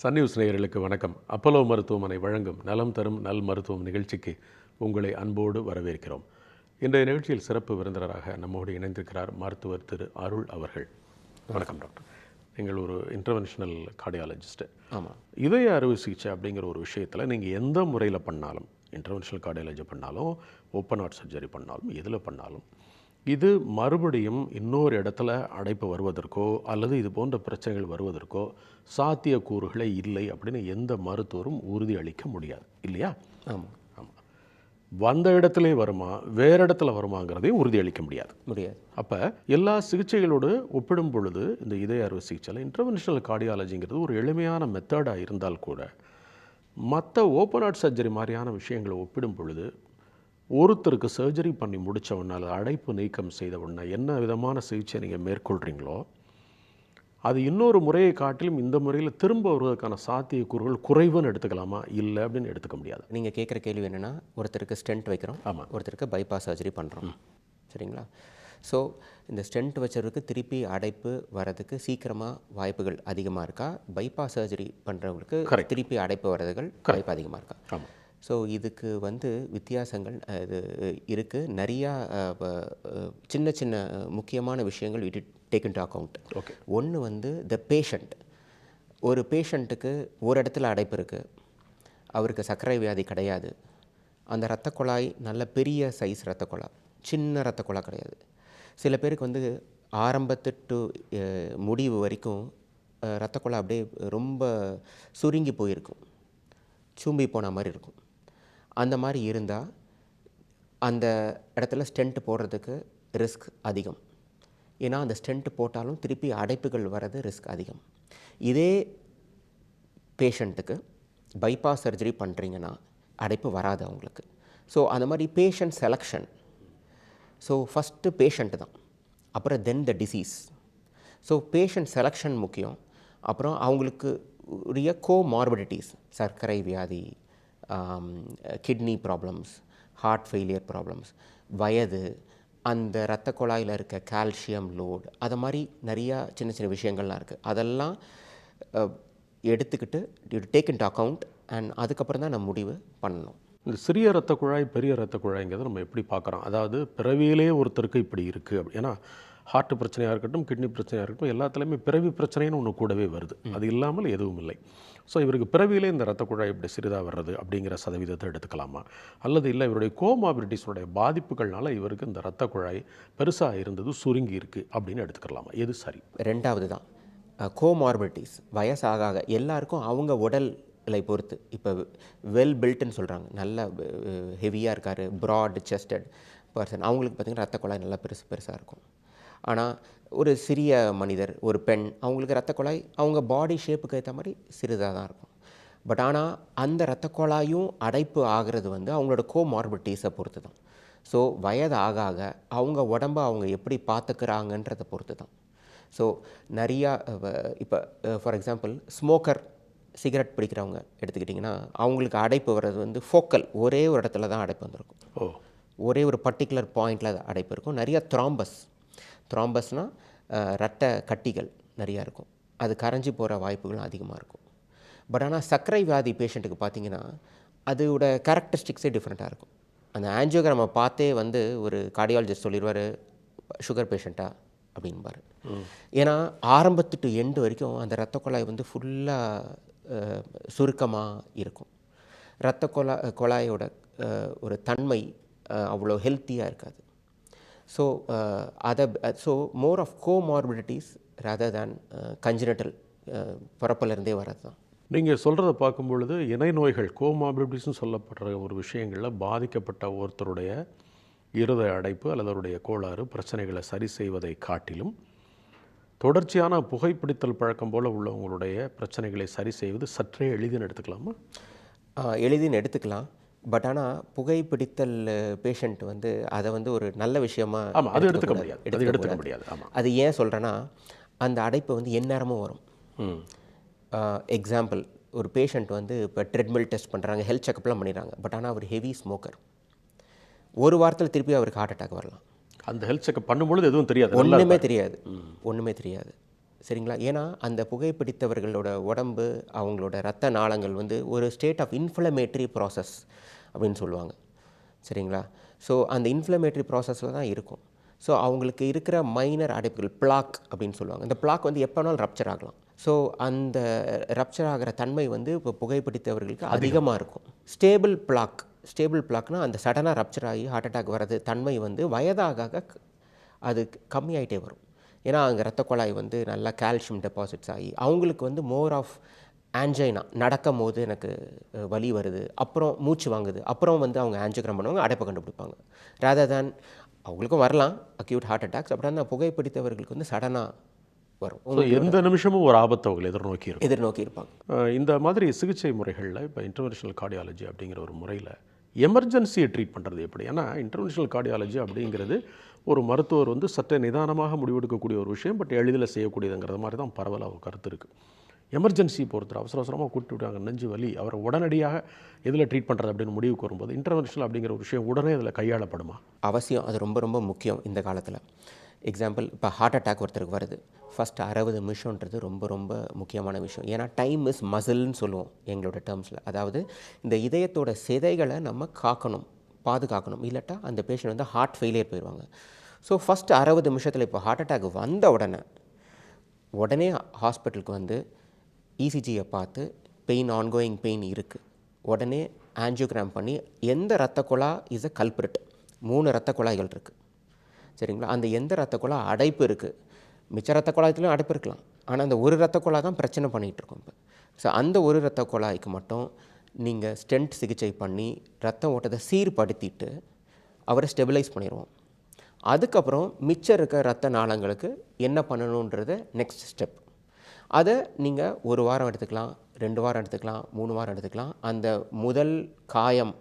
Sun news நேயர்களுக்கு வணக்கம். Apollo மருத்துவமனை வழங்கும் நலம் தரும் நல் மருத்துவம் நிகழ்ச்சிக்கு உங்களை அன்போடு வரவேற்கிறோம். இன்றைய நிகழ்ச்சியில் சிறப்பு விருந்தினராக நம்மோடு இணைந்திருக்கிறார் மருத்துவர் திரு அருள் அவர்கள். வணக்கம் டாக்டர். நீங்கள் ஒரு இன்டர்வென்ஷனல் கார்டியாலஜிஸ்ட்டு ஆமாம் இதய அறுவை சிகிச்சை அப்படிங்கிற ஒரு விஷயத்தில் நீங்கள் எந்த முறையில் பண்ணாலும் இன்டர்வென்ஷனல் கார்டியாலஜி பண்ணாலும் ஓப்பன் ஹார்ட் சர்ஜரி பண்ணாலும் எதில் பண்ணாலும் இது மறுபடியும் இன்னொரு இடத்துல அடைப்பு வருவதற்கோ அல்லது இது போன்ற பிரச்சனைகள் வருவதற்கோ சாத்தியக்கூறுகளே இல்லை அப்படின்னு எந்த மருத்துவரும் உறுதி அளிக்க முடியாது. இல்லையா? ஆமாம் ஆமாம் வந்த இடத்துல வருமா வேறு இடத்துல வருமாங்கிறதையும் உறுதி அளிக்க முடியாது. முடியாது. அப்போ எல்லா சிகிச்சைகளோடு ஒப்பிடும் பொழுது இந்த இதய அறுவை சிகிச்சையில் இன்டர்வென்ஷனல் கார்டியாலஜிங்கிறது ஒரு எளிமையான மெத்தடாக இருந்தால் கூட மற்ற ஓப்பன் ஹார்ட் சர்ஜரி மாதிரியான விஷயங்களை ஒப்பிடும் பொழுது ஒருத்தருக்கு சர்ஜரி பண்ணி அல்லது அடைப்பு நீக்கம் செய்த உடனே என்ன விதமான சிகிச்சை நீங்கள் மேற்கொள்கிறீங்களோ அது இன்னொரு முறையை காட்டிலும் இந்த முறையில் திரும்ப வருவதற்கான சாத்தியக்கூறுகள் குறைவுன்னு எடுத்துக்கலாமா? இல்லை அப்படின்னு எடுத்துக்க முடியாது. நீங்கள் கேட்குற கேள்வி என்னென்னா ஒருத்தருக்கு ஸ்டென்ட் வைக்கிறோம் ஆமாம். ஒருத்தருக்கு பைபாஸ் சர்ஜரி பண்ணுறோம் சரிங்களா? ஸோ இந்த ஸ்டென்ட் வச்சவருக்கு திருப்பி அடைப்பு வரதுக்கு சீக்கிரமாக வாய்ப்புகள் அதிகமாக இருக்கா? பைபாஸ் சர்ஜரி பண்ணுறவங்களுக்கு திருப்பி அடைப்பு வரதுகள் வாய்ப்பு அதிகமாக இருக்கா? ஆமாம் ஸோ இதுக்கு வந்து வித்தியாசங்கள் இது இருக்குது நிறையா சின்ன சின்ன முக்கியமான விஷயங்கள் it take into account okay ஒன்று வந்து த பேஷண்ட் ஒரு பேஷண்ட்டுக்கு ஒரு இடத்துல அடைப்பு இருக்குது அவருக்கு சர்க்கரை வியாதி கிடையாது. அந்த இரத்த குழாய் நல்ல பெரிய சைஸ் இரத்த குழாய் சின்ன இரத்த குழாய் கிடையாது. சில பேருக்கு வந்து ஆரம்பத்து டு முடிவு வரைக்கும் இரத்த குழாய் அப்படியே ரொம்ப சுருங்கி போயிருக்கும். சூம்பி போன மாதிரி இருக்கும். அந்த மாதிரி இருந்தால் அந்த இடத்துல ஸ்டென்ட் போடுறதுக்கு ரிஸ்க் அதிகம். ஏன்னா அந்த ஸ்டென்ட் போட்டாலும் திருப்பி அடைப்புகள் வர்றது ரிஸ்க் அதிகம். இதே பேஷண்ட்டுக்கு பைபாஸ் சர்ஜரி பண்ணுறீங்கன்னா அடைப்பு வராது அவங்களுக்கு. ஸோ அந்த மாதிரி patient selection so first patient தான். அப்புறம் then the disease so patient selection முக்கியம். அப்புறம் அவங்களுக்கு உரிய கோமார்பிடிட்டிஸ் சர்க்கரை வியாதி kidney problems heart failure problems வயது அந்த இரத்த குழாயில் இருக்க கால்சியம் லோடு அது மாதிரி நிறையா சின்ன சின்ன விஷயங்கள்லாம் இருக்குது அதெல்லாம் எடுத்துக்கிட்டு டேக் இன்ட் அக்கௌண்ட் அண்ட் அதுக்கப்புறம் தான் நம்ம முடிவு பண்ணணும். இந்த சிறிய ரத்த குழாய் பெரிய ரத்த குழாய்ங்கிறத நம்ம எப்படி பார்க்குறோம்? அதாவது பிறவியிலே ஒருத்தருக்கு இப்படி இருக்குது அப்படி. ஏன்னா ஹார்ட் பிரச்சனையாக இருக்கட்டும் கிட்னி பிரச்சனையாக இருக்கட்டும் எல்லாத்துலேயுமே பிறவி பிரச்சனைன்னு ஒன்று கூடவே வருது. அது இல்லாமல் எதுவும் இல்லை. ஸோ இவருக்கு பிறவியிலே இந்த ரத்த குழாய் இப்படி சிறிதாக வர்றது அப்படிங்கிற சதவீதத்தை எடுத்துக்கலாமா? அல்லது இல்லை இவருடைய கோமாபிலிட்டிஸோடைய பாதிப்புகள்னால இவருக்கு இந்த ரத்த குழாய் பெருசாக இருந்தது சுருங்கி இருக்குது அப்படின்னு எடுத்துக்கலாமா? எது சரி? ரெண்டாவது தான் கோமார்பிலிட்டிஸ் வயசாக ஆக எல்லாருக்கும் அவங்க உடல் இல்லை பொறுத்து இப்போ வெல் பில்ட்னு சொல்கிறாங்க நல்ல ஹெவியாக இருக்கார் ப்ராட் செஸ்டட் பர்சன் அவங்களுக்கு பார்த்திங்கன்னா ரத்த குழாய் நல்லா பெருசு பெருசாக இருக்கும். ஆனால் ஒரு சிறிய மனிதர் ஒரு பெண் அவங்களுக்கு ரத்த குழாய் அவங்க பாடி ஷேப்புக்கு ஏற்ற மாதிரி சிறிதாக தான் இருக்கும். பட் ஆனால் அந்த இரத்த குழாயும் அடைப்பு ஆகிறது வந்து அவங்களோட கோமார்பிலிட்டிஸை பொறுத்து தான். ஸோ வயது ஆக ஆக அவங்க உடம்ப அவங்க எப்படி பார்த்துக்கிறாங்கன்றதை பொறுத்து தான். ஸோ நிறையா இப்போ ஃபார் எக்ஸாம்பிள் ஸ்மோக்கர் சிகரெட் பிடிக்கிறவங்க எடுத்துக்கிட்டிங்கன்னா அவங்களுக்கு அடைப்பு வர்றது வந்து ஃபோக்கல் ஒரே ஒரு இடத்துல தான் அடைப்பு வந்திருக்கும். ஓ. ஒரே ஒரு பர்டிகுலர் பாயிண்டில் அடைப்பு இருக்கும். நிறைய த்ராம்பஸ் த்ராம்பஸ்னால் ரத்த கட்டிகள் நிறையா இருக்கும். அது கரைஞ்சி போகிற வாய்ப்புகளும் அதிகமாக இருக்கும். பட் ஆனால் சர்க்கரை வியாதி பேஷண்ட்டுக்கு பார்த்தீங்கன்னா அதோட கேரக்டரிஸ்டிக்ஸே டிஃப்ரெண்ட்டாக இருக்கும். அந்த ஆன்ஜியோகிராமை பார்த்தே வந்து ஒரு கார்டியாலஜிஸ்ட் சொல்லிடுவார் சுகர் பேஷண்ட்டா அப்படின்பாரு. ஏன்னா ஆரம்பத்து டு எண்டு வரைக்கும் அந்த இரத்த குழாய் வந்து ஃபுல்லாக சுருக்கமாக இருக்கும். இரத்த குழாய் குழாயோட ஒரு தன்மை அவ்வளோ ஹெல்த்தியாக இருக்காது. ஸோ அதை so more of comorbidities rather than congenital பிறப்பிலிருந்தே வர்றது தான். நீங்கள் சொல்கிறத பார்க்கும் பொழுது இணை நோய்கள் கோமாபிலிட்டிஸ்னு சொல்லப்படுற ஒரு விஷயங்களில் பாதிக்கப்பட்ட ஒருத்தருடைய இருதய அடைப்பு அல்லது அவருடைய கோளாறு பிரச்சனைகளை சரி செய்வதை காட்டிலும் தொடர்ச்சியான புகைப்பிடித்தல் பழக்கம் போல் உள்ளவங்களுடைய பிரச்சனைகளை சரி செய்வது சற்றே எளிதுன்னு எடுத்துக்கலாமா? எளிதின்னு எடுத்துக்கலாம். பட் ஆனால் புகைப்பிடித்தல் பேஷண்ட் வந்து அதை வந்து ஒரு நல்ல விஷயமா ஆமாம் அது எடுத்துக்க. முடியாது. அது எடுத்துக்க முடியாது. ஆமாம் அது ஏன் சொல்கிறேன்னா அந்த அடைப்பு வந்து எந்நேரமும் வரும். ம். எக்ஸாம்பிள் ஒரு பேஷண்ட் வந்து இப்போ ட்ரெட்மில் டெஸ்ட் பண்ணுறாங்க ஹெல்த் செக்கப்லாம் பண்ணிடுறாங்க. பட் ஆனால் அவர் ஹெவி ஸ்மோக்கர் ஒரு வாரத்தில் திருப்பி அவருக்கு ஹார்ட் அட்டாக் வரலாம். அந்த ஹெல்த் செக்அப் பண்ணும்பொழுது எதுவும் தெரியாது. ஒன்றுமே தெரியாது. ஒன்றுமே தெரியாது. சரிங்களா? ஏன்னா அந்த புகைப்பிடித்தவர்களோட உடம்பு அவங்களோட இரத்த நாளங்கள் வந்து ஒரு ஸ்டேட் ஆஃப் இன்ஃப்ளமேட்டரி ப்ராசஸ் அப்படின்னு சொல்லுவாங்க. சரிங்களா? ஸோ அந்த இன்ஃப்ளமேட்டரி ப்ராசஸில் தான் இருக்கும். ஸோ அவங்களுக்கு இருக்கிற மைனர் அடைப்புகள் பிளாக் அப்படின்னு சொல்லுவாங்க. இந்த பிளாக் வந்து எப்போ வேணாலும் ரப்ச்சர் ஆகலாம். ஸோ அந்த ரப்ச்சர் ஆகிற தன்மை வந்து இப்போ புகைப்பிடித்தவர்களுக்கு அதிகமாக இருக்கும். ஸ்டேபிள் பிளாக் ஸ்டேபிள் பிளாக்னா அந்த சடனாக ரப்ச்சர் ஆகி ஹார்ட் அட்டாக் வர்றது தன்மை வந்து வயதாக அது கம்மியாயிட்டே வரும். ஏன்னா அங்கே ரத்த குழாய் வந்து நல்லா கால்சியம் டெபாசிட்ஸ் ஆகி அவங்களுக்கு வந்து மோர் ஆஃப் ஆன்ஜைனா நடக்கும் போது எனக்கு வலி வருது. அப்புறம் மூச்சு வாங்குது. அப்புறம் வந்து அவங்க ஆன்ஜியோகிராம் பண்ணுவாங்க அடைப்பை கண்டுபிடிப்பாங்க. ரேதர் தேன் அவங்களுக்கும் வரலாம் அக்யூட் ஹார்ட் அட்டாக்ஸ் அப்புறம் அந்த புகைப்பிடித்தவர்களுக்கு வந்து சடனாக வரும். எந்த நிமிஷமும் ஒரு ஆபத்தை அவங்களை எதிர்நோக்கி எதிர்நோக்கி இருப்பாங்க. இந்த மாதிரி சிகிச்சை முறைகளில் இப்போ இன்டர்வென்ஷனல் கார்டியாலஜி அப்படிங்கிற ஒரு முறையில் எமர்ஜென்சியை ட்ரீட் பண்ணுறது எப்படி? ஏன்னா இன்டர்வென்ஷனல் கார்டியாலஜி அப்படிங்கிறது ஒரு மருத்துவர் வந்து சற்று நிதானமாக முடிவெடுக்கக்கூடிய ஒரு விஷயம் பட் எளிதில் செய்யக்கூடியதுங்கிறது மாதிரி தான் பரவலாக ஒரு கருத்து இருக்குது எமர்ஜென்சி பொறுத்தர் அவசர அவசரமாக கூப்பிட்டு விட்டாங்க நெஞ்சு வலி. அவரை உடனடியாக எதில் ட்ரீட் பண்ணுறது அப்படின்னு முடிவுக்கு வரும்போது இன்டர்வென்ஷனல் அப்படிங்கிற ஒரு விஷயம் உடனே இதில் கையாளப்படுமா? அவசியம். அது ரொம்ப ரொம்ப முக்கியம் இந்த காலத்தில். எக்ஸாம்பிள் இப்போ ஹார்ட் அட்டாக் ஒருத்தருக்கு வருது. ஃபஸ்ட் அறுபது நிமிஷம்ன்றது ரொம்ப ரொம்ப முக்கியமான விஷயம். ஏன்னா டைம் இஸ் மசில்னு சொல்லுவோம் எங்களோட டேர்ம்ஸில் அதாவது இந்த இதயத்தோட சிதைகளை நம்ம காக்கணும் பாதுகாக்கணும். இல்லாட்டா அந்த பேஷண்ட் வந்து ஹார்ட் ஃபெயிலியர் போயிடுவாங்க. ஸோ ஃபஸ்ட் அறுபது நிமிஷத்தில் இப்போ ஹார்ட் அட்டாக் வந்த உடனே உடனே ஹாஸ்பிட்டலுக்கு வந்து இசிஜியை பார்த்து பெயின் ஆன்கோயிங் பெயின் இருக்குது உடனே ஆன்ஜியோகிராம் பண்ணி எந்த இரத்த குழா இஸ் அ கல்பிரிட் மூணு இரத்த குழாய்கள் இருக்குது சரிங்களா? அந்த எந்த இரத்த குழா அடைப்பு இருக்குது மிச்ச இரத்த குழாயத்துலையும் அடைப்பு இருக்கலாம். ஆனால் அந்த ஒரு இரத்த குழா தான் பிரச்சனை பண்ணிகிட்ருக்கோம் இப்போ. ஸோ அந்த ஒரு இரத்த குழாய்க்கு மட்டும் நீங்கள் ஸ்டென்ட் சிகிச்சை பண்ணி ரத்த ஓட்டத்தை சீர்படுத்திட்டு அவரை ஸ்டெபிலைஸ் பண்ணிடுவோம் அதுக்கப்புறம் மிச்சம் இருக்க ரத்த நாளங்களுக்கு என்ன பண்ணணுன்றது நெக்ஸ்ட் ஸ்டெப் அதை நீங்கள் ஒரு வாரம் எடுத்துக்கலாம் ரெண்டு வாரம் எடுத்துக்கலாம் மூணு வாரம் எடுத்துக்கலாம். அந்த முதல் காயம்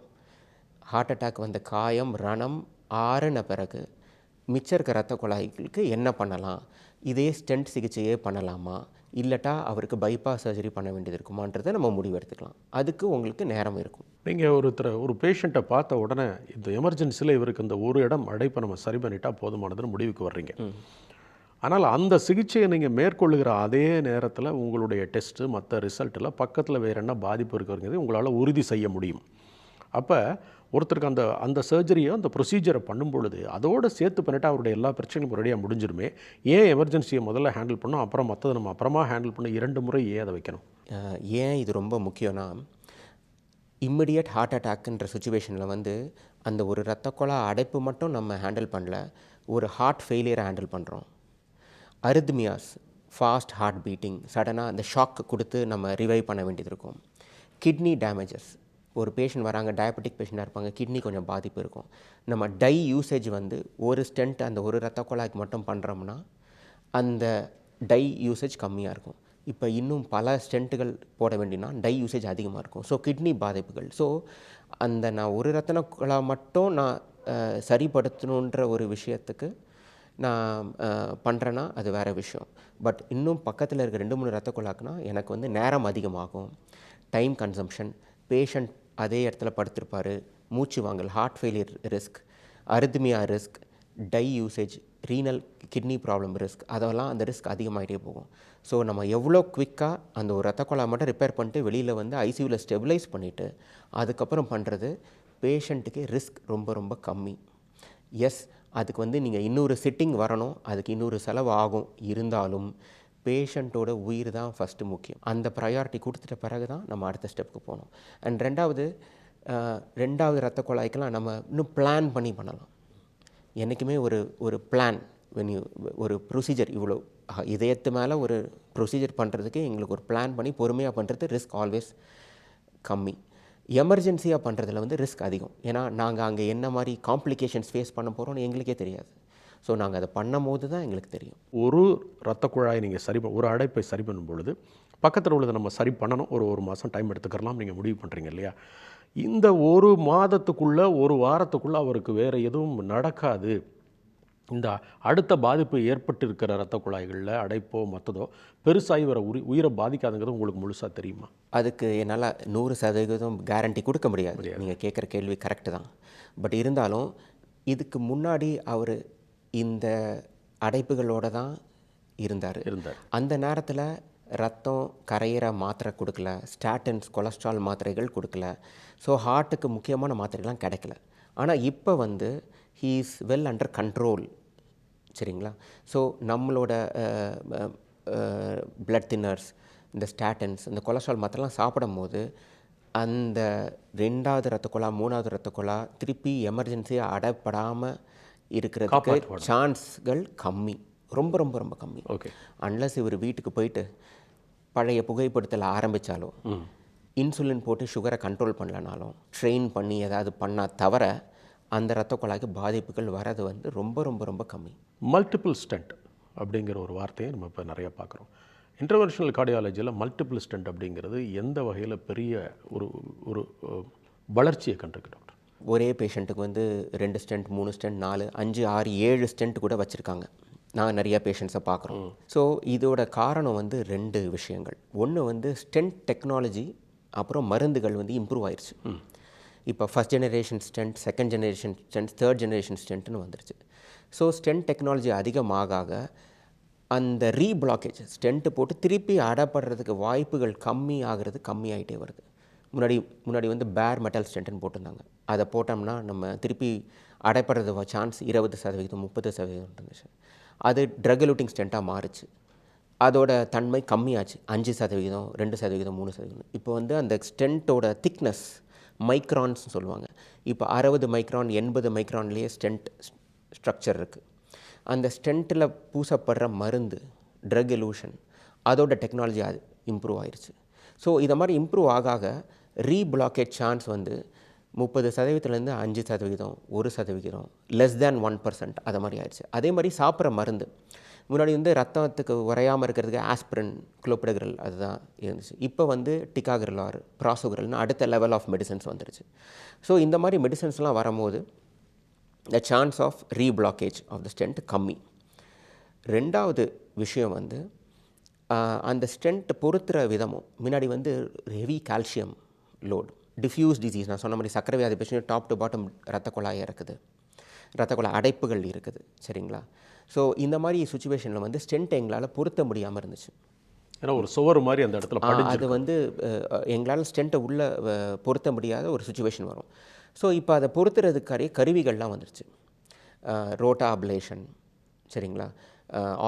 ஹார்ட் அட்டாக் வந்த காயம் ரணம் ஆறின பிறகு மிச்சம் இருக்க ரத்த குழாய்களுக்கு என்ன பண்ணலாம்? இதே ஸ்டென்ட் சிகிச்சையே பண்ணலாமா? இல்லட்டா அவருக்கு பைபாஸ் சர்ஜரி பண்ண வேண்டியது இருக்குமான்றதை நம்ம முடிவு எடுத்துக்கலாம். அதுக்கு உங்களுக்கு நேரம் இருக்கும். நீங்கள் ஒருத்தர் ஒரு பேஷண்ட்டை பார்த்த உடனே இந்த எமர்ஜென்சியில் இவருக்கு இந்த ஒரு இடம் அடைப்பை நம்ம சரி பண்ணிட்டா போதுமானதுன்னு முடிவுக்கு வர்றீங்க. ஆனால் அந்த சிகிச்சையை நீங்கள் மேற்கொள்ளுகிற அதே நேரத்தில் உங்களுடைய டெஸ்ட்டு மற்ற ரிசல்ட்டில் பக்கத்தில் வேறு என்ன பாதிப்பு இருக்குங்கிறது உங்களால் உறுதி செய்ய முடியும். அப்போ ஒருத்தருக்கு அந்த அந்த சர்ஜரியை அந்த ப்ரொசீஜரை பண்ணும் பொழுது அதோடு சேர்த்து பண்ணிட்டு அவருடைய எல்லா பிரச்சனையும் ரெடியாக முடிஞ்சிருமே. ஏன் எமர்ஜென்சியை முதல்ல ஹேண்டில் பண்ணோம் அப்புறம் மற்றதை நம்ம அப்புறமா ஹேண்டில் பண்ண இரண்டு முறை ஏன் அதை வைக்கணும்? ஏன் இது ரொம்ப முக்கியம்னா இம்மிடியட் ஹார்ட் அட்டாக்குன்ற சுச்சுவேஷனில் வந்து அந்த ஒரு இரத்த அடைப்பு மட்டும் நம்ம ஹேண்டில் பண்ணல ஒரு ஹார்ட் ஃபெயிலியரை ஹேண்டில் பண்ணுறோம் அரித்மியாஸ் ஃபாஸ்ட் ஹார்ட் பீட்டிங் சடனாக அந்த ஷாக் கொடுத்து நம்ம ரிவைவ் பண்ண வேண்டியது இருக்கும். கிட்னி டேமேஜஸ் ஒரு பேஷண்ட் வராங்க டயபெட்டிக் பேஷண்ட்டாக இருப்பாங்க கிட்னி கொஞ்சம் பாதிப்பு இருக்கும். நம்ம டை யூசேஜ் வந்து ஒரு ஸ்டென்ட் அந்த ஒரு ரத்த குழாய்க்கு மட்டும் பண்ணுறோம்னா அந்த டை யூசேஜ் கம்மியாக இருக்கும். இப்போ இன்னும் பல ஸ்டென்ட்டுகள் போட வேண்டினா டை யூசேஜ் அதிகமாக இருக்கும். ஸோ கிட்னி பாதிப்புகள். ஸோ அந்த நான் ஒரு ரத்தன குழா மட்டும் நான் சரிப்படுத்தணுன்ற ஒரு விஷயத்துக்கு நான் பண்ணுறேன்னா அது வேறு விஷயம். பட் இன்னும் பக்கத்தில் இருக்க ரெண்டு மூணு ரத்த குழாக்குனா எனக்கு வந்து நேரம் அதிகமாகும். டைம் கன்சம்ஷன் பேஷண்ட் அதே இடத்துல படுத்திருப்பார். மூச்சு வாங்கல் heart failure risk arrhythmia risk dye usage renal kidney problem risk அதெல்லாம் அந்த ரிஸ்க் அதிகமாகிட்டே போகும். ஸோ நம்ம எவ்வளோ குவிக்காக அந்த ஒரு ரத்த குழாய் மட்டும் ரிப்பேர் பண்ணிட்டு வெளியில் வந்து ஐசியூவில் ஸ்டெபிலைஸ் பண்ணிவிட்டு அதுக்கப்புறம் பண்ணுறது பேஷண்ட்டுக்கு ரிஸ்க் ரொம்ப ரொம்ப கம்மி. எஸ் அதுக்கு வந்து நீங்கள் இன்னொரு சிட்டிங் வரணும். அதுக்கு இன்னொரு செலவு ஆகும். இருந்தாலும் பேஷண்ட்டோட உயிர் தான் ஃபஸ்ட்டு முக்கியம். அந்த ப்ரையாரிட்டி கொடுத்துட்ட பிறகு தான் நம்ம அடுத்த ஸ்டெப்புக்கு போகணும். அண்ட் ரெண்டாவது ரெண்டாவது ரத்த குழாய்க்கெல்லாம் நம்ம இன்னும் பிளான் பண்ணி பண்ணலாம். என்றைக்குமே ஒரு ஒரு பிளான் வென் யூ ஒரு ப்ரொசீஜர் இவ்வளோ இதயத்து மேலே ஒரு ப்ரொசீஜர் பண்ணுறதுக்கு எங்களுக்கு ஒரு பிளான் பண்ணி பொறுமையாக பண்ணுறது ரிஸ்க் ஆல்வேஸ் கம்மி. எமர்ஜென்சியாக பண்ணுறதுல வந்து ரிஸ்க் அதிகம். ஏன்னா நாங்கள் அங்கே என்ன மாதிரி காம்ப்ளிகேஷன்ஸ் ஃபேஸ் பண்ண போகிறோம்னு எங்களுக்கே தெரியாது. ஸோ நாங்கள் அதை பண்ணும் போது தான் எங்களுக்கு தெரியும். ஒரு ரத்த குழாயை நீங்கள் சரி ஒரு அடைப்பை சரி பண்ணும் பொழுது பக்கத்தில் உள்ளதை நம்ம சரி பண்ணணும். ஒரு ஒரு மாதம் டைம் எடுத்துக்கலாம் நீங்கள் முடிவு பண்ணுறீங்க இல்லையா? இந்த ஒரு மாதத்துக்குள்ளே ஒரு வாரத்துக்குள்ளே அவருக்கு வேறு எதுவும் நடக்காது. இந்த அடுத்த பாதிப்பு ஏற்பட்டிருக்கிற இரத்த குழாய்களில் அடைப்போ மற்றதோ பெருசாகி வர உரி உயிரை பாதிக்காதுங்கிறது உங்களுக்கு முழுசாக தெரியுமா? அதுக்கு என்னால் நூறு சதவீதம் கேரண்டி கொடுக்க முடியாது. நீங்கள் கேட்குற கேள்வி கரெக்டு தான். பட் இருந்தாலும் இதுக்கு முன்னாடி அவர் இந்த அடைப்புகளோட தான் இருந்தார். இருந்தார். அந்த நேரத்தில் ரத்தம் கரையிற மாத்திரை கொடுக்கல ஸ்டாட்டின்ஸ் கொலஸ்ட்ரால் மாத்திரைகள் கொடுக்கல. ஸோ ஹார்ட்டுக்கு முக்கியமான மாத்திரைகள்லாம் கிடைக்கல. ஆனால் இப்போ வந்து he is well under control சரிங்களா? ஸோ நம்மளோட பிளட் தின்னர்ஸ் இந்த ஸ்டாட்டன்ஸ் இந்த கொலஸ்ட்ரால் மாத்திரைலாம் சாப்பிடும் போது அந்த ரெண்டாவது ரத்த குழா மூணாவது ரத்த குழா திருப்பி எமர்ஜென்சியாக அடப்படாமல் இருக்கிறதுக்கு சான்ஸ்கள் கம்மி. ரொம்ப ரொம்ப ரொம்ப கம்மி. ஓகே அன்லஸ் இவர் வீட்டுக்கு போயிட்டு பழைய புகைப்படுத்தல ஆரம்பித்தாலும் இன்சுலின் போட்டு சுகரை கண்ட்ரோல் பண்ணலனாலும் ட்ரெயின் பண்ணி ஏதாவது பண்ணால் தவிர அந்த இரத்த குழாய்க்கு பாதிப்புகள் வர்றது வந்து ரொம்ப ரொம்ப ரொம்ப கம்மி. மல்டிபிள் ஸ்டண்ட் அப்படிங்கிற ஒரு வார்த்தையை நம்ம இப்போ நிறைய பார்க்குறோம். இன்டர்வென்ஷனல் கார்டியாலஜியில் மல்டிபிள் ஸ்டண்ட் அப்படிங்கிறது எந்த வகையில் பெரிய ஒரு ஒரு வளர்ச்சியை கண்டிருக்கு டாக்டர் ஒரே பேஷண்ட்டுக்கு வந்து ரெண்டு ஸ்டென்ட் மூணு ஸ்டென்ட் நாலு அஞ்சு ஆறு ஏழு ஸ்டென்ட் கூட வச்சுருக்காங்க. நான் நிறைய பேஷண்ட்ஸை பார்க்குறோம். ஸோ இதோட காரணம் வந்து ரெண்டு விஷயங்கள். ஒன்று வந்து ஸ்டென்ட் டெக்னாலஜி அப்புறம் மருந்துகள் வந்து இம்ப்ரூவ் ஆயிடுச்சு இப்போ first generation stent second generation stent third generation ஸ்டென்ட்னு வந்துருச்சு. ஸோ ஸ்டென்ட் டெக்னாலஜி அதிகமாக ஆக அந்த ரீபிளாக்கேஜ் ஸ்டென்ட்டு போட்டு திருப்பி அடப்படுறதுக்கு வாய்ப்புகள் கம்மி ஆகிறது கம்மி ஆகிட்டே வருது. முன்னாடி முன்னாடி வந்து பேர் மெட்டல் ஸ்டென்ட்னு போட்டிருந்தாங்க. அதை போட்டோம்னா நம்ம திருப்பி அடைப்படுறது சான்ஸ் இருபது சதவீதம் முப்பது சதவீதம் இருந்துச்சு. அது ட்ரக் எலூட்டிங் ஸ்டென்ட்டாக மாறுச்சு. அதோட தன்மை கம்மியாச்சு. அஞ்சு சதவீதம் ரெண்டு சதவீதம் மூணு சதவீதம் இப்போ வந்து அந்த ஸ்டென்ட்டோட திக்னஸ் மைக்ரான்ஸ்னு சொல்லுவாங்க. இப்போ அறுபது மைக்ரான் எண்பது மைக்ரான்லேயே ஸ்டென்ட் ஸ்ட்ரக்சர் இருக்குது அந்த ஸ்டென்ட்டில் பூசப்படுற மருந்து ட்ரக் எலூஷன் அதோட டெக்னாலஜி அது இம்ப்ரூவ் ஆயிருச்சு. ஸோ இதை மாதிரி இம்ப்ரூவ் ஆக ஆக ரீபிளாக்கேட் சான்ஸ் வந்து முப்பது சதவீதத்துலேருந்து அஞ்சு சதவீதம் ஒரு சதவிகிதம் லெஸ் தேன் ஒன் பர்சன்ட் அது மாதிரி ஆயிடுச்சு அதே மாதிரி சாப்பிட்ற மருந்து முன்னாடி வந்து ரத்தத்துக்கு உறையாமல் இருக்கிறதுக்கு ஆஸ்பிரின் குளோபிடகிரல் அதுதான் இருந்துச்சு. இப்போ வந்து டிகாகிரலார் ப்ராசோகிரல்னு அடுத்த லெவல் ஆஃப் மெடிசன்ஸ் வந்துருச்சு. ஸோ இந்த மாதிரி மெடிசன்ஸ்லாம் வரும்போது the chance of reblockage of the stent கம்மி. ரெண்டாவது விஷயம் வந்து அந்த ஸ்டென்ட் பொருத்துகிற விதமும் முன்னாடி வந்து heavy calcium load diffuse disease நான் சொன்ன மாதிரி சக்கரை வியாதி பிரச்சனை டாப் டு பாட்டம் ரத்த குழாய் இருக்குது ரத்த குழாய் அடைப்புகள் இருக்குது சரிங்களா? ஸோ இந்த மாதிரி சுச்சுவேஷனில் வந்து ஸ்டென்ட் எங்களால் பொருத்த முடியாமல் இருந்துச்சு. ஏன்னா ஒரு சுவர் மாதிரி அந்த இடத்துல அது வந்து எங்களால் ஸ்டென்ட்டை உள்ளே பொருத்த முடியாத ஒரு சுச்சுவேஷன் வரும். ஸோ இப்போ அதை பொருத்துறதுக்காரிய கருவிகள்லாம் வந்துருச்சு. ரோட்டா அப்லேஷன் சரிங்களா?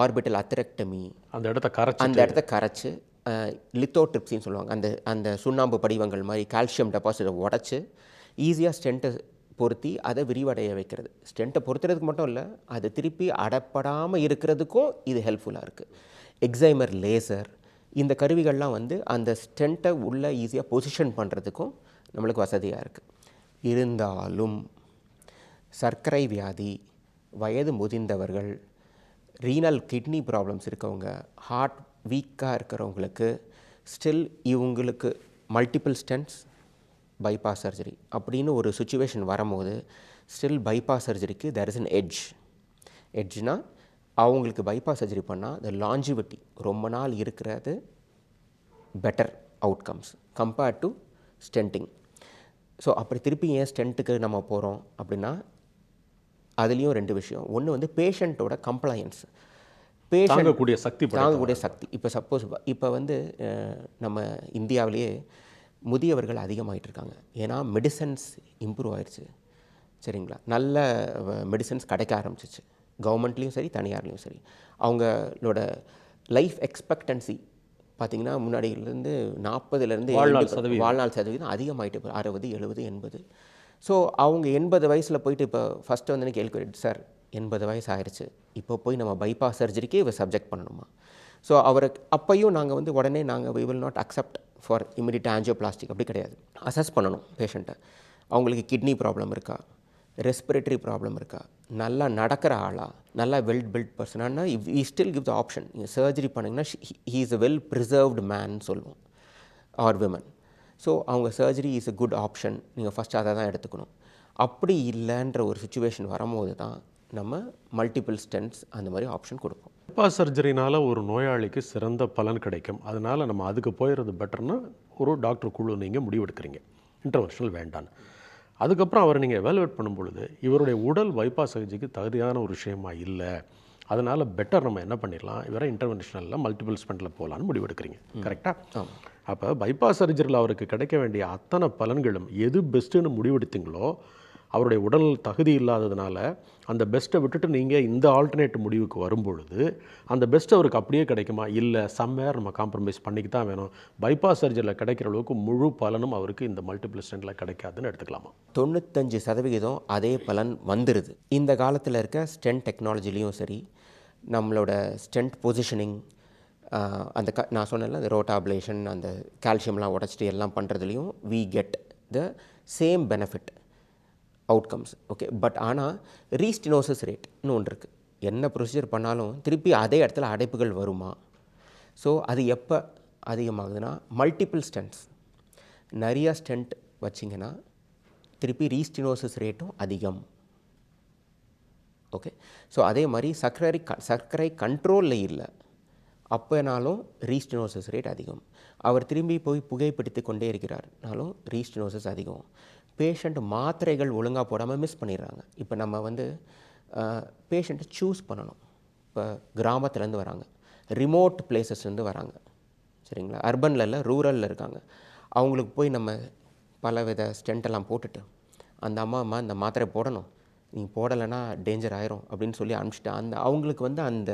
ஆர்பிட்டல் அத்திரக்டமி அந்த இடத்த கரைச்சி அந்த இடத்த கரைச்சி லித்தோட்ரிப்சின்னு சொல்லுவாங்க. அந்த அந்த சுண்ணாம்பு படிவங்கள் மாதிரி கால்சியம் டெபாசிட்டை உடச்சி ஈஸியாக ஸ்டென்ட்டை பொருத்தி அதை விரிவடைய வைக்கிறது. ஸ்டென்ட்டை பொருத்துறதுக்கு மட்டும் இல்லை அது திருப்பி அடப்படாமல் இருக்கிறதுக்கும் இது ஹெல்ப்ஃபுல்லாக இருக்குது எக்ஸைமர் லேசர் இந்த கருவிகள்லாம் வந்து அந்த ஸ்டென்ட்டை உள்ளே ஈஸியாக பொசிஷன் பண்ணுறதுக்கும் நம்மளுக்கு வசதியாக இருக்குது இருந்தாலும் சர்க்கரை வியாதி வயது முதிர்ந்தவர்கள் ரீனல் கிட்னி ப்ராப்ளம்ஸ் இருக்கவங்க ஹார்ட் வீக்காக இருக்கிறவங்களுக்கு ஸ்டில் இவங்களுக்கு மல்டிபிள் ஸ்டென்ட்ஸ் பைபாஸ் சர்ஜரி அப்படின்னு ஒரு சுச்சுவேஷன் வரும்போது ஸ்டில் பைபாஸ் சர்ஜரிக்கு தெர் இஸ் அன் எட்ஜ் எட்ஜ்னா அவங்களுக்கு பைபாஸ் சர்ஜரி பண்ணால் the longevity ரொம்ப நாள் இருக்கிறது better outcomes compared to stenting so அப்படி திருப்பி ஏன் ஸ்டென்ட்டுக்கு நம்ம போகிறோம் அப்படின்னா அதுலேயும் ரெண்டு விஷயம். ஒன்று வந்து பேஷண்ட்டோட கம்ப்ளையன்ஸ் பேஷண்ட் தாங்கக்கூடிய சக்தி. தாங்கக்கூடிய சக்தி. இப்போ சப்போஸ் இப்போ வந்து நம்ம இந்தியாவிலேயே முதியவர்கள் அதிகமாயிட்டு இருக்காங்க ஏன்னா மெடிசன்ஸ் இம்ப்ரூவ் ஆயிடுச்சு சரிங்களா? நல்ல மெடிசன்ஸ் கிடைக்க ஆரம்பிச்சிச்சு. கவர்மெண்ட்லேயும் சரி தனியார்லேயும் சரி. அவங்களோட லைஃப் எக்ஸ்பெக்டன்சி பார்த்தீங்கன்னா முன்னாடியிலேருந்து நாற்பதுலேருந்து வாழ்நாள் சதவீதம். வாழ்நாள் சதவீதம் அதிகமாயிட்டு இப்போ அறுபது எழுபது எண்பது. ஸோ அவங்க எண்பது வயசில் போயிட்டு இப்போ ஃபஸ்ட்டு வந்து எனக்கு கேள்வி சார் எண்பது வயசு ஆயிடுச்சு இப்போ போய் நம்ம பைபாஸ் சர்ஜரிக்கே இவ சப்ஜெக்ட் பண்ணணுமா? ஸோ அவருக்கு அப்பையும் நாங்கள் வந்து உடனே நாங்கள் we will not accept for immediate angioplastic அப்படி கிடையாது. அசஸ் பண்ணணும் பேஷண்ட்டை அவங்களுக்கு கிட்னி ப்ராப்ளம் இருக்கா? ரெஸ்பிரேட்டரி ப்ராப்ளம் இருக்கா? நல்லா நடக்கிற ஆளா? நல்லா well built பர்சனானா we still give the option நீங்கள் சர்ஜரி பண்ணிங்கன்னா he is a well preserved man சொல்லுவோம். ஆர் விமன் ஸோ அவங்க surgery is a good option நீங்கள் ஃபஸ்ட் அதை தான் எடுத்துக்கணும். அப்படி இல்லைன்ற ஒரு சுச்சுவேஷன் வரும்போது தான் நம்ம மல்டிபிள் ஸ்டென்ட்ஸ் அந்த மாதிரி ஆப்ஷன் கொடுப்போம். பைபாஸ் சர்ஜரினால ஒரு நோயாளிக்கு சிறந்த பலன் கிடைக்கும். அதனால நம்ம அதுக்கு போயிடுறது பெட்டர்னா ஒரு டாக்டர் குழு நீங்கள் முடிவெடுக்கிறீங்க. இன்டர்வென்ஷனல் வேண்டான்னு. அதுக்கப்புறம் அவரை நீங்கள் எவாலுவேட் பண்ணும் பொழுது இவருடைய உடல் பைபாஸ் சர்ஜரிக்கு தகுதியான ஒரு விஷயமா இல்லை. அதனால் பெட்டர் நம்ம என்ன பண்ணிடலாம்? இவரை இன்டர்வென்ஷனலில் மல்டிபிள் ஸ்பெண்டில் போகலான்னு முடிவெடுக்கிறீங்க. கரெக்டாக அப்போ பைபாஸ் சர்ஜரியில் அவருக்கு கிடைக்க வேண்டிய அத்தனை பலன்களும் எது பெஸ்ட்டுன்னு முடிவெடுத்தீங்களோ அவருடைய உடல் தகுதி இல்லாததுனால அந்த பெஸ்ட்டை விட்டுட்டு நீங்கள் இந்த ஆல்டர்னேட் முடிவுக்கு வரும்பொழுது அந்த பெஸ்ட் அவருக்கு அப்படியே கிடைக்குமா? இல்லை சம்வேர் நம்ம காம்ப்ரமைஸ் பண்ணிக்கு தான் வேணும். பைபாஸ் சர்ஜரியில் கிடைக்கிற அளவுக்கு முழு பலனும் அவருக்கு இந்த மல்டிபிள் ஸ்டெண்டில் கிடைக்காதுன்னு எடுத்துக்கலாமா? தொண்ணூத்தஞ்சு சதவிகிதம் அதே பலன் வந்துடுது இந்த காலத்தில் இருக்க ஸ்டென்ட் டெக்னாலஜிலையும் சரி நம்மளோட ஸ்டென்ட் பொசிஷனிங் அந்த க நான் சொன்னேன்ல அந்த ரோட்டாப்லேஷன் அந்த கால்சியம்லாம் உடச்சிட்டு எல்லாம் பண்ணுறதுலையும் we get the same benefit outcomes okay but ஆனால் ரீஸ்டினோசஸ் ரேட்னு ஒன்று இருக்குது என்ன ப்ரொசீஜர் பண்ணாலும் திருப்பி அதே இடத்துல அடைப்புகள் வருமா? ஸோ அது எப்போ அதிகமாகுதுன்னா மல்டிபிள் ஸ்டென்ட்ஸ் நிறைய ஸ்டென்ட் வச்சிங்கன்னா திருப்பி ரீஸ்டினோசஸ் ரேட்டும் அதிகம். ஓகே ஸோ அதே மாதிரி சர்க்கரை க சர்க்கரை கண்ட்ரோலில் இல்லை. அப்போனாலும் ரீஸ்டினோசஸ் ரேட் அதிகம். அவர் திரும்பி போய் புகைப்பிடித்து கொண்டே இருக்கிறார்னாலும் ரீஸ்டினோசஸ் அதிகம். பேஷண்ட் மாத்திரைகள் ஒழுங்காக போடாமல் மிஸ் பண்ணிடுறாங்க. இப்போ நம்ம வந்து பேஷண்ட்டை சூஸ் பண்ணணும். இப்போ கிராமத்துலேருந்து வராங்க. ரிமோட் பிளேசஸ்லேருந்து வராங்க. சரிங்களா? அர்பனில் இல்லை ரூரலில் இருக்காங்க. அவங்களுக்கு போய் நம்ம பல வித ஸ்டென்ட்டெல்லாம் போட்டுட்டு அந்த அம்மா அம்மா இந்த மாத்திரை போடணும். நீங்கள் போடலைன்னா டேஞ்சர் ஆயிரும். அப்படின்னு சொல்லி அனுப்பிச்சிட்டு அந்த அவங்களுக்கு வந்து அந்த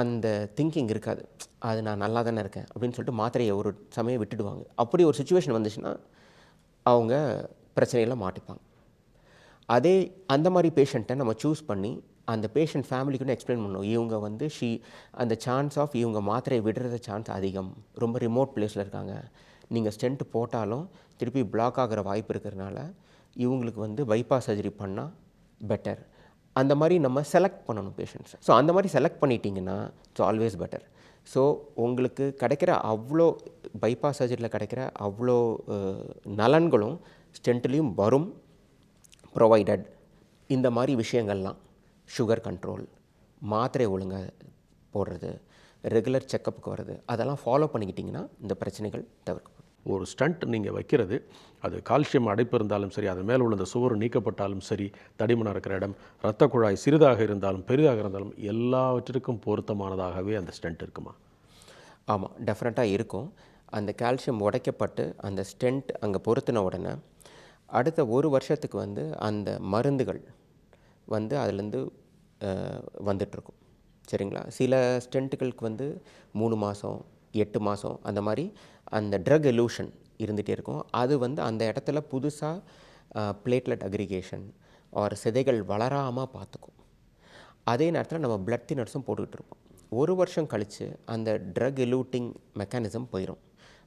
அந்த திங்கிங் இருக்காது. அது நான் நல்லா தானே இருக்கேன். அப்படின்னு சொல்லிட்டு மாத்திரையை ஒரு சமயம் விட்டுடுவாங்க. அப்படி ஒரு சுச்சுவேஷன் வந்துச்சுன்னா அவங்க பிரச்சனையில் மாட்டிப்பாங்க. அதே அந்த மாதிரி பேஷண்ட்டை நம்ம சூஸ் பண்ணி அந்த பேஷண்ட் ஃபேமிலிக்குன்னு எக்ஸ்பிளைன் பண்ணணும். இவங்க வந்து ஷீ அந்த சான்ஸ் ஆஃப் இவங்க மாத்திரையை விடுறது சான்ஸ் அதிகம். ரொம்ப ரிமோட் பிளேஸில் இருக்காங்க. நீங்கள் ஸ்டென்ட் போட்டாலும் திருப்பி பிளாக் ஆகிற வாய்ப்பு இருக்கிறதுனால இவங்களுக்கு வந்து பைபாஸ் சர்ஜரி பண்ணால் பெட்டர் அந்த மாதிரி நம்ம செலக்ட் பண்ணணும் பேஷண்ட்ஸ் ஸோ அந்த மாதிரி செலக்ட் பண்ணிட்டீங்கன்னா இட்ஸ் ஆல்வேஸ் பெட்டர் ஸோ உங்களுக்கு கிடைக்கிற அவ்வளோ பைபாஸ் சர்ஜரியில் கிடைக்கிற அவ்வளோ நலன்களும் ஸ்டென்ட்லேயும் வரும் ப்ரொவைடட் இந்த மாதிரி விஷயங்கள்லாம் சுகர் கண்ட்ரோல் மாத்திரை ஒழுங்காக போடுறது ரெகுலர் செக்கப்புக்கு வர்றது அதெல்லாம் ஃபாலோ பண்ணிக்கிட்டிங்கன்னா இந்த பிரச்சனைகள் தவிர்க்கப்படும். ஒரு ஸ்டண்ட் நீங்கள் வைக்கிறது அது கால்சியம் அடைப்பு இருந்தாலும் சரி அது மேலே உள்ள அந்த சுவர் நீக்கப்பட்டாலும் சரி தடிமனாக இருக்கிற இடம் இரத்த குழாய் சிறிதாக இருந்தாலும் பெரிதாக இருந்தாலும் எல்லாவற்றிற்கும் பொருத்தமானதாகவே அந்த ஸ்டண்ட் இருக்குமா? ஆமாம் டெஃபினட்டாக இருக்கும். அந்த கால்சியம் உடைக்கப்பட்டு அந்த ஸ்டென்ட் அங்கே பொருத்தின உடனே அடுத்த ஒரு வருஷத்துக்கு வந்து அந்த மருந்துகள் வந்து அதுலேருந்து வந்துட்டுருக்கும். சரிங்களா? சில ஸ்டென்ட்டுகளுக்கு வந்து மூணு மாதம் எட்டு மாதம் அந்த மாதிரி அந்த ட்ரக் எலூஷன் இருந்துகிட்டே இருக்கும். அது வந்து அந்த இடத்துல புதுசாக பிளேட்லெட் அக்ரிகேஷன் ஆர் சிதைகள் வளராமல் பார்த்துக்கும். அதே நேரத்தில் நம்ம பிளட் தினர்ஸும் போட்டுக்கிட்டு இருப்போம். ஒரு வருஷம் கழித்து அந்த ட்ரக் எலூட்டிங் மெக்கானிசம் போயிடும்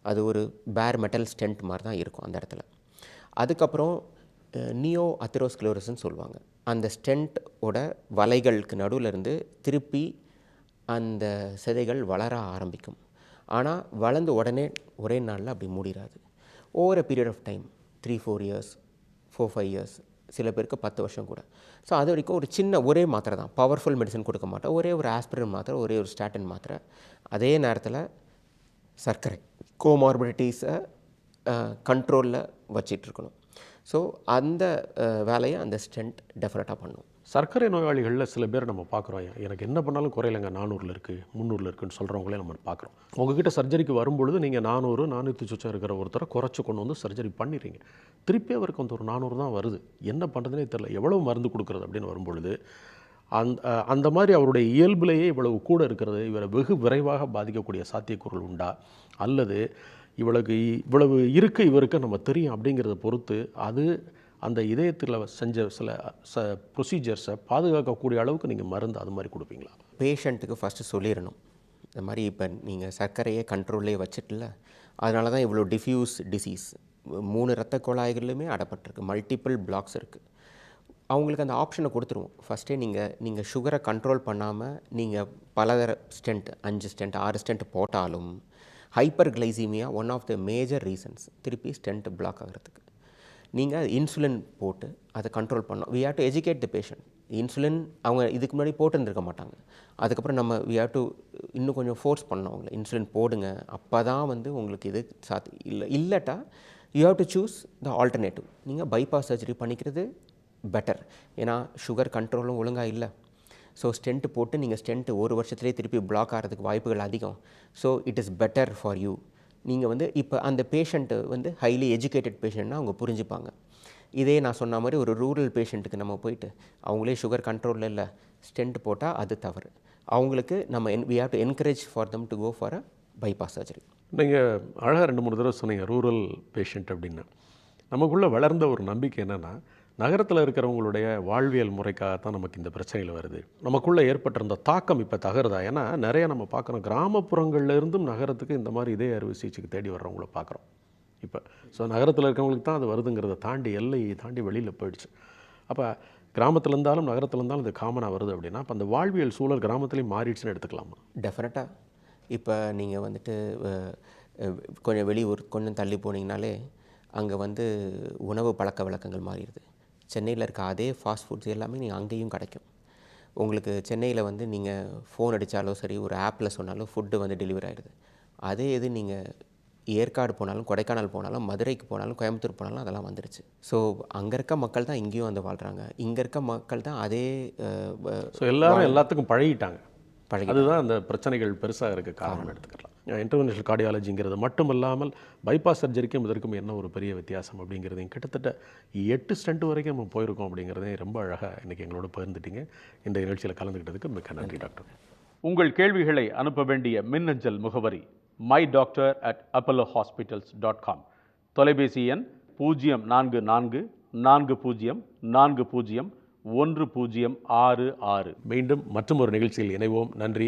அது ஒரு பேர் மெட்டல் ஸ்டென்ட் மாதிரி தான் இருக்கும் அந்த இடத்துல. அதுக்கப்புறம் நியோ அத்திரோஸ்க்ளோரஸ்ன்னு சொல்லுவாங்க. அந்த ஸ்டென்ட்டோட வலைகளுக்கு நடுவில் இருந்து திருப்பி அந்த சிதைகள் வளர ஆரம்பிக்கும். ஆனால் வளர்ந்து உடனே ஒரே நாளில் அப்படி மூடிடாது over a period of time three four years four five years சில பேருக்கு பத்து வருஷம் கூட. ஸோ அது வரைக்கும் ஒரு சின்ன ஒரே மாத்திரை தான். பவர்ஃபுல் மெடிசன் கொடுக்க மாட்டோம். ஒரே ஒரு ஆஸ்பிரின் மாத்திரை ஒரே ஒரு ஸ்டாட்டின் மாத்திரை. அதே நேரத்தில் சர்க்கரை. கோமார்பிடிட்டிஸை கண்ட்ரோலில் வச்சிட்ருக்கணும். ஸோ அந்த வேலையை அந்த ஸ்டென்ட் டெஃபினட்டாக பண்ணும். சர்க்கரை நோயாளிகளில் சில பேர் நம்ம பார்க்குறோம். எனக்கு என்ன பண்ணாலும் குறையிலங்க. நானூறில் இருக்குது முந்நூறில் இருக்குதுன்னு சொல்கிறவங்களே நம்ம பார்க்குறோம். உங்ககிட்ட சர்ஜரிக்கு வரும்பொழுது நீங்கள் நானூறு நானூற்றி சுச்சம் இருக்கிற ஒருத்தரை குறைச்சி கொண்டு வந்து சர்ஜரி பண்ணிடுறீங்க. திருப்பி அவருக்கு வந்து ஒரு நானூறு தான் வருது. என்ன பண்ணுறதுனே தெரில எவ்வளவு மருந்து கொடுக்குறது அப்படின்னு வரும்பொழுது அந்த அந்த மாதிரி அவருடைய இயல்பிலேயே இவ்வளவு கூட இருக்கிறது இவரை வெகு விரைவாக பாதிக்கக்கூடிய சாத்தியக்கூறுகள் உண்டா? அல்லது இவளுக்கு இவ்வளவு இருக்கு இவருக்கு நம்ம தெரியும் அப்படிங்கிறத பொறுத்து அது அந்த இதயத்தில் செஞ்ச சில ச ப்ரொசீஜர்ஸை பாதுகாக்கக்கூடிய அளவுக்கு நீங்கள் மருந்து அது மாதிரி கொடுப்பீங்களா? பேஷண்ட்டுக்கு ஃபஸ்ட்டு சொல்லிடணும். இந்த மாதிரி இப்போ நீங்கள் சர்க்கரையை கண்ட்ரோல்லே வச்சிட்டல அதனால தான் இவ்வளோ டிஃப்யூஸ் டிசீஸ் மூணு இரத்த குழாய்களிலுமே அடப்பட்டிருக்கு. மல்டிபிள் பிளாக்ஸ் இருக்குது அவங்களுக்கு அந்த ஆப்ஷனை கொடுத்துருவோம். ஃபஸ்ட்டே நீங்கள் நீங்கள் சுகரை கண்ட்ரோல் பண்ணாமல் நீங்கள் பலதர ஸ்டென்ட் அஞ்சு ஸ்டென்ட் ஆறு ஸ்டென்ட் போட்டாலும் hyperglycemia one of the major reasons திருப்பி ஸ்டென்ட் பிளாக் ஆகிறதுக்கு. நீங்கள் இன்சுலின் போட்டு அதை கண்ட்ரோல் பண்ணோம் we have to educate the patient insulin அவங்க இதுக்கு முன்னாடி போட்டுருந்துருக்க மாட்டாங்க. அதுக்கப்புறம் நம்ம வி ஹேவ் டு இன்னும் கொஞ்சம் ஃபோர்ஸ் பண்ணோம் அவங்கள. இன்சுலின் போடுங்க. அப்போ தான் வந்து உங்களுக்கு இது சாத்தி இல்லை இல்லட்டா you have to choose the alternative நீங்கள் பைபாஸ் சர்ஜரி பண்ணிக்கிறது பெட்டர் ஏன்னா சுகர் கண்ட்ரோலும் ஒழுங்காக இல்லை. ஸோ ஸ்டென்ட் போட்டு நீங்கள் ஸ்டென்ட் ஒரு வருஷத்துலேயே திருப்பி பிளாக் ஆகிறதுக்கு வாய்ப்புகள் அதிகம். So it is better for you நீங்கள் வந்து இப்போ அந்த பேஷண்ட்டு வந்து ஹைலி எஜுகேட்டட் பேஷண்ட்னா அவங்க புரிஞ்சுப்பாங்க. இதே நான் சொன்ன மாதிரி ஒரு ரூரல் பேஷண்ட்டுக்கு நம்ம போயிட்டு அவங்களே சுகர் கண்ட்ரோலில் இல்லை ஸ்டென்ட் போட்டால் அது தவறு. அவங்களுக்கு நம்ம என் we have to encourage for them to go for a bypass surgery நீங்கள் அழகாக ரெண்டு மூணு தடவை சொன்னீங்க ரூரல் பேஷண்ட் அப்படின்னு. நமக்குள்ளே வளர்ந்த ஒரு நம்பிக்கை என்னென்னா நகரத்தில் இருக்கிறவங்களுடைய வாழ்வியல் முறைக்காகத்தான் நமக்கு இந்த பிரச்சனைகள் வருது. நமக்குள்ளே ஏற்பட்டிருந்த தாக்கம் இப்போ தகருதா? ஏன்னா நிறைய நம்ம பார்க்குறோம். கிராமப்புறங்கள்லேருந்தும் நகரத்துக்கு இந்த மாதிரி இதே அறுவை சிகிச்சைக்கு தேடி வர்றவங்கள பார்க்குறோம். இப்போ ஸோ நகரத்தில் இருக்கிறவங்களுக்கு தான் அது வருதுங்கிறத தாண்டி எல்லையை தாண்டி வெளியில் போயிடுச்சு. அப்போ கிராமத்தில் இருந்தாலும் நகரத்தில் இருந்தாலும் இது காமனாக வருது அப்படின்னா அப்போ அந்த வாழ்வியல் சூழல் கிராமத்துலேயும் மாறிடுச்சுன்னு எடுத்துக்கலாமா? டெஃபினட்டாக இப்போ நீங்கள் வந்துட்டு கொஞ்சம் வெளியூர் கொஞ்சம் தள்ளி போனீங்கனாலே அங்கே வந்து உணவு பழக்க வழக்கங்கள் மாறிடுது. சென்னையில் இருக்க அதே ஃபாஸ்ட் ஃபுட்ஸ் எல்லாமே நீங்கள் அங்கேயும் கிடைக்கும். உங்களுக்கு சென்னையில் வந்து நீங்கள் ஃபோன் அடித்தாலும் சரி ஒரு ஆப்பில் சொன்னாலும் ஃபுட்டு வந்து டெலிவரி ஆகிடுது அதே இது நீங்கள் ஏற்காடு போனாலும் கொடைக்கானல் போனாலும் மதுரைக்கு போனாலும் கோயம்புத்தூர் போனாலும் அதெல்லாம் வந்துருச்சு. ஸோ அங்கே இருக்க மக்கள் தான் இங்கேயும் வந்து வாழ்கிறாங்க இங்கே இருக்க மக்கள் தான் அதே ஸோ எல்லாரும் எல்லாத்துக்கும் பழகிட்டாங்க. பழகி அதுதான் அந்த பிரச்சனைகள் பெருசாக இருக்க காரணம் எடுத்துக்கலாம். இன்டர்வென்ஷனல் கார்டியாலஜிங்கிறது மட்டும் இல்லாமல் பைபாஸ் சர்ஜரிக்கும் இதற்கும் என்ன ஒரு பெரிய வித்தியாசம் அப்படிங்கிறதையும் கிட்டத்தட்ட எட்டு ஸ்டென்ட் வரைக்கும் நம்ம போயிருக்கோம் அப்படிங்கிறதையும் ரொம்ப அழகாக இன்றைக்கி எங்களோட பகிர்ந்துட்டீங்க. இந்த நிகழ்ச்சியில் கலந்துக்கிட்டதுக்கு மிக்க நன்றி டாக்டர். உங்கள் கேள்விகளை அனுப்ப வேண்டிய மின்னஞ்சல் முகவரி my doctor at Apollo hospitals dot com தொலைபேசி எண் பூஜ்ஜியம் நான்கு நான்கு நான்கு பூஜ்ஜியம் நான்கு பூஜ்ஜியம் ஒன்று பூஜ்ஜியம் ஆறு ஆறு. மீண்டும் மற்றும் ஒரு நிகழ்ச்சியில் இணைவோம். நன்றி.